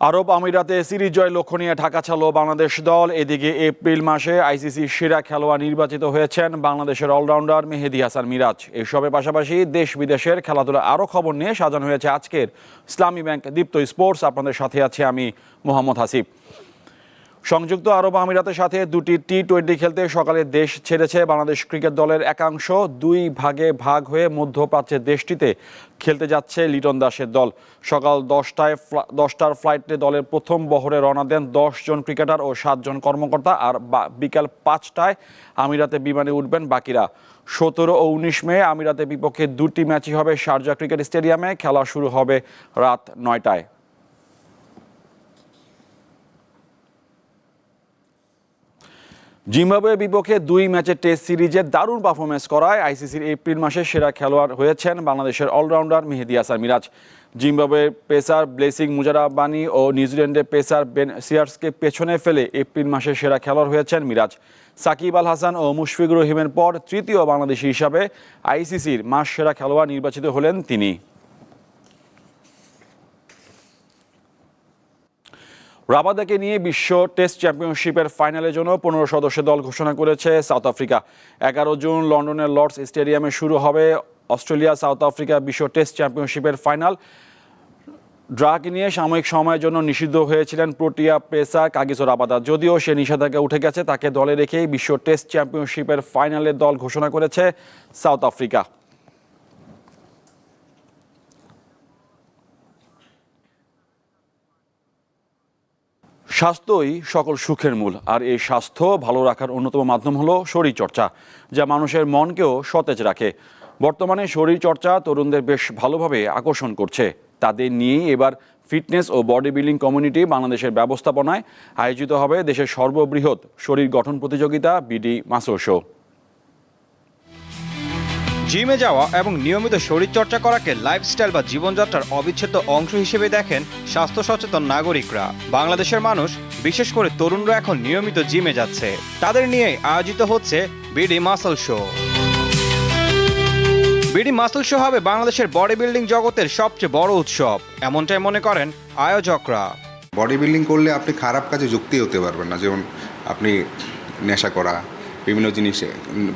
আরব আমিরাতে সিরিজ জয় লক্ষ্য নিয়ে ঢাকা ছাড়লো বাংলাদেশ দল। এদিকে এপ্রিল মাসে আইসিসি সেরা খেলোয়াড় নির্বাচিত হয়েছেন বাংলাদেশের অলরাউন্ডার মেহেদি হাসান মিরাজ। এসবের পাশাপাশি দেশ বিদেশের খেলাধুলা আরও খবর নিয়ে সাজানো হয়েছে আজকের ইসলামী ব্যাংক দীপ্ত স্পোর্টস। আপনাদের সাথে আছে আমি মোহাম্মদ হাসিব। সংযুক্ত আরব আমিরাতের সাথে দুটি টি টোয়েন্টি খেলতে সকালে দেশ ছেড়েছে বাংলাদেশ ক্রিকেট দলের একাংশ। দুই ভাগে ভাগ হয়ে মধ্যপ্রাচ্যের দেশটিতে খেলতে যাচ্ছে লিটন দাসের দল। সকাল দশটায় দশটার ফ্লাইটে দলের প্রথম বহরে রওনা দেন দশ জন ক্রিকেটার ও সাতজন কর্মকর্তা আর বিকাল পাঁচটায় আমিরাতে বিমানে উঠবেন বাকিরা। সতেরো ও উনিশ মে আমিরাতের বিপক্ষে দুটি ম্যাচই হবে শারজা ক্রিকেট স্টেডিয়ামে। খেলা শুরু হবে রাত নয়টায়। জিম্বাবুয়ের বিপক্ষে দুই ম্যাচের টেস্ট সিরিজে দারুণ পারফরমেন্স করায় আইসিসির এপ্রিল মাসে সেরা খেলোয়াড় হয়েছেন বাংলাদেশের অলরাউন্ডার মেহেদি হাসান মিরাজ। জিম্বাবুয়ের পেসার ব্লেসিং মুজারাবানি ও নিউজিল্যান্ডের পেসার বেন সিয়ার্সকে পেছনে ফেলে এপ্রিল মাসে সেরা খেলোয়াড় হয়েছেন মিরাজ। সাকিব আল হাসান ও মুশফিকুর রহিমের পর তৃতীয় বাংলাদেশি হিসাবে আইসিসির মাস সেরা খেলোয়াড় নির্বাচিত হলেন তিনি। রাবাদাকে নিয়ে বিশ্ব টেস্ট চ্যাম্পিয়নশিপের ফাইনালের জন্য পনেরো সদস্য দল ঘোষণা করেছে সাউথ আফ্রিকা। এগারো জুন লন্ডনের লর্ডস স্টেডিয়ামে শুরু হবে অস্ট্রেলিয়া সাউথ আফ্রিকা বিশ্ব টেস্ট চ্যাম্পিয়নশিপের ফাইনাল। ড্রাকে নিয়ে সাময়িক সময়ের জন্য নিষিদ্ধ হয়েছিলেন প্রোটিয়া পেসা কাগিসো রাবাদা। যদিও সে নিষেধাজ্ঞা উঠে গেছে, তাকে দলে রেখেই বিশ্ব টেস্ট চ্যাম্পিয়নশিপের ফাইনালের দল ঘোষণা করেছে সাউথ আফ্রিকা। স্বাস্থ্যই সকল সুখের মূল, আর এই স্বাস্থ্য ভালো রাখার অন্যতম মাধ্যম হলো শরীরচর্চা, যা মানুষের মনকেও সতেজ রাখে। বর্তমানে শরীরচর্চা তরুণদের বেশ ভালোভাবে আকর্ষণ করছে। তাদের নিয়েই এবার ফিটনেস ও বডি বিল্ডিং কমিউনিটি বাংলাদেশের ব্যবস্থাপনায় আয়োজিত হবে দেশের সর্ববৃহৎ শরীর গঠন প্রতিযোগিতা, বিডি মাসো শো। জিমে যাওয়া এবং নিয়মিত শরীরচর্চা করাকে লাইফস্টাইল বা জীবনযাত্রার অবিচ্ছেদ্য অংশ হিসেবে দেখেন স্বাস্থ্য সচেতন নাগরিকরা। বাংলাদেশের মানুষ, বিশেষ করে তরুণরা এখন নিয়মিত জিমে যাচ্ছে। তাদের নিয়েই আয়োজিত হচ্ছে BD muscle show BD muscle show হবে বাংলাদেশের বডি বিল্ডিং জগতের সবচেয়ে বড় উৎসব, এমনটাই মনে করেন আয়োজকরা। বডি বিল্ডিং করলে আপনি খারাপ কাজে যুক্তি হতে পারবেন না, যেমন আপনি নেশা করা বিভিন্ন জিনিস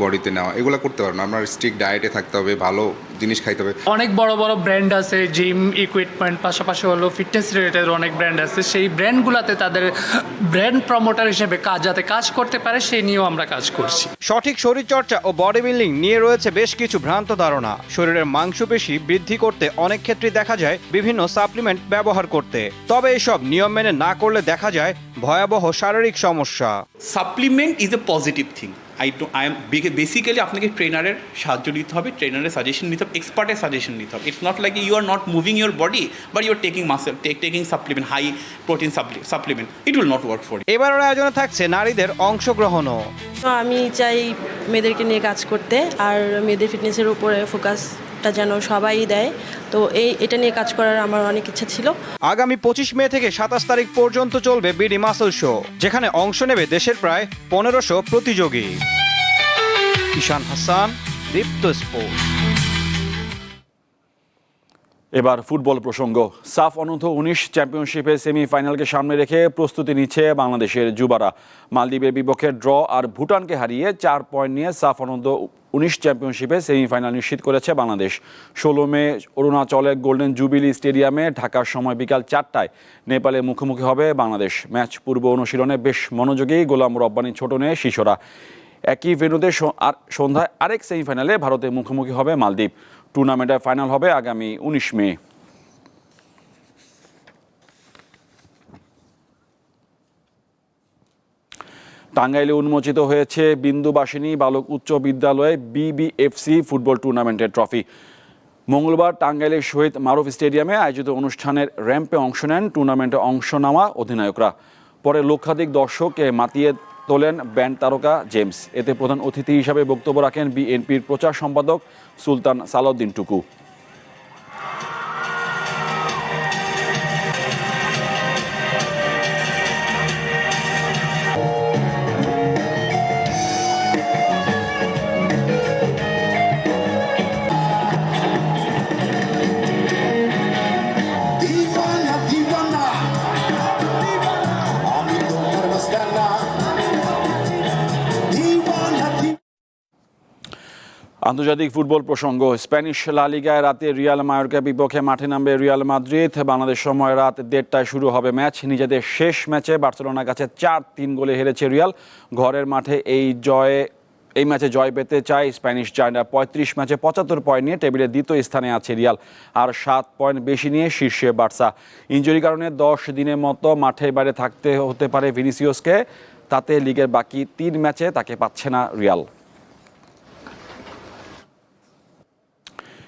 বডিতে নেওয়া এগুলো করতে পারবেন না। আপনার স্ট্রিক্ট ডায়েটে থাকতে হবে ভালো জিনিস খাইতে হবে। অনেক বড় বড় ব্র্যান্ড আছে জিম ইকুইপমেন্ট পাশাপাশি হলো ফিটনেস রিলেটেড অনেক ব্র্যান্ড আছে। সেই ব্র্যান্ডগুলোতে তাদের ব্র্যান্ড প্রমোটার হিসেবে কাজ যাতে কাজ করতে পারে সেই নিয়েও আমরা কাজ করছি। সঠিক শরীরচর্চা ও বডি বিল্ডিং নিয়ে রয়েছে বেশ কিছু ভ্রান্ত ধারণা। শরীরের মাংসপেশি বৃদ্ধি করতে অনেক ক্ষেত্রেই দেখা যায় বিভিন্ন সাপ্লিমেন্ট ব্যবহার করতে। তবে এসব নিয়ম মেনে না করলে দেখা যায় ভয়াবহ শারীরিক সমস্যা। Supplement is a positive thing I too I am basically আপনাকে ট্রেনারের সাহায্য নিতে হবে ট্রেনারের সাজেশন নিতে হবে এক্সপার্টের সাজেশন নিতে হবে। It's not like you are not moving your body but your are taking muscle taking supplement high protein supplement it will not work for এবার ওরা আয়োজনে থাকছে নারীদের অংশগ্রহণও। তো আমি চাই মেয়েদেরকে নিয়ে কাজ করতে আর মেয়েদের ফিটনেসের উপরে ফোকাসটা যেন সবাই দেয়। তো এই এটা নিয়ে কাজ করার আমার অনেক ইচ্ছা ছিল। আগামী পঁচিশ মে থেকে সাতাশ তারিখ পর্যন্ত চলবে বিডি মাসল শো যেখানে অংশ নেবে দেশের প্রায় পনেরোশো প্রতিযোগী। ঈশান হাসান দীপ্ত স্পোর্ট এবার ফুটবল প্রসঙ্গ। সাফ অনূর্ধ্ব উনিশ চ্যাম্পিয়নশিপের সেমিফাইনালকে সামনে রেখে প্রস্তুতি নিচ্ছে বাংলাদেশের যুবারা। মালদ্বীপের বিপক্ষে ড্র আর ভুটানকে হারিয়ে চার পয়েন্ট নিয়ে সাফ অনূর্ধ্ব উনিশ চ্যাম্পিয়নশিপে সেমিফাইনাল নিশ্চিত করেছে বাংলাদেশ। ষোলো মে অরুণাচলের গোল্ডেন জুবিলি স্টেডিয়ামে ঢাকার সময় বিকাল চারটায় নেপালে মুখোমুখি হবে বাংলাদেশ। ম্যাচ পূর্ব অনুশীলনে বেশ মনোযোগী গোলাম রব্বানি ছোট নেয় শিশুরা। একই ভেন্যুতে সন্ধ্যায় আরেক সেমিফাইনালে ভারতের মুখোমুখি হবে মালদ্বীপ। টুর্নামেন্টের ফাইনাল হবে আগামী উনিশ মে। টাঙ্গাইলে উন্মোচিত হয়েছে বিন্দুবাসিনী বালক উচ্চ বিদ্যালয়ে বিবিএফসি ফুটবল টুর্নামেন্টের ট্রফি। মঙ্গলবার টাঙ্গাইলের শহীদ মারুফ স্টেডিয়ামে আয়োজিত অনুষ্ঠানের র্যাম্পে অংশ নেন টুর্নামেন্টে অংশ নেওয়া অধিনায়করা। পরে লক্ষাধিক দর্শককে মাতিয়ে তোলেন ব্যান্ড তারকা জেমস। এতে প্রধান অতিথি হিসাবে বক্তব্য রাখেন বিএনপির প্রচার সম্পাদক সুলতান সালাউদ্দিন টুকু। আন্তর্জাতিক ফুটবল প্রসঙ্গ, স্প্যানিশ লা লিগায় রাতে রিয়াল মায়োরকা বিপক্ষে মাঠে নামবে রিয়াল মাদ্রিদ। বাংলাদেশ সময় রাত দেড়টায় শুরু হবে ম্যাচ। নিজেদের শেষ ম্যাচে বার্সেলোনার কাছে চার তিন গোলে হেরেছে রিয়াল। ঘরের মাঠে এই জয়ে, এই ম্যাচে জয় পেতে চায় স্প্যানিশ জায়না। পঁয়ত্রিশ ম্যাচে পঁচাত্তর পয়েন্ট নিয়ে টেবিলের দ্বিতীয় স্থানে আছে রিয়াল। আর সাত পয়েন্ট বেশি নিয়ে শীর্ষে বার্সা। ইঞ্জুরি কারণে দশ দিনের মতো মাঠের বাইরে থাকতে হতে পারে ভিনিসিয়াসকে তাতে লিগের বাকি তিন ম্যাচে তাকে পাচ্ছে না রিয়াল।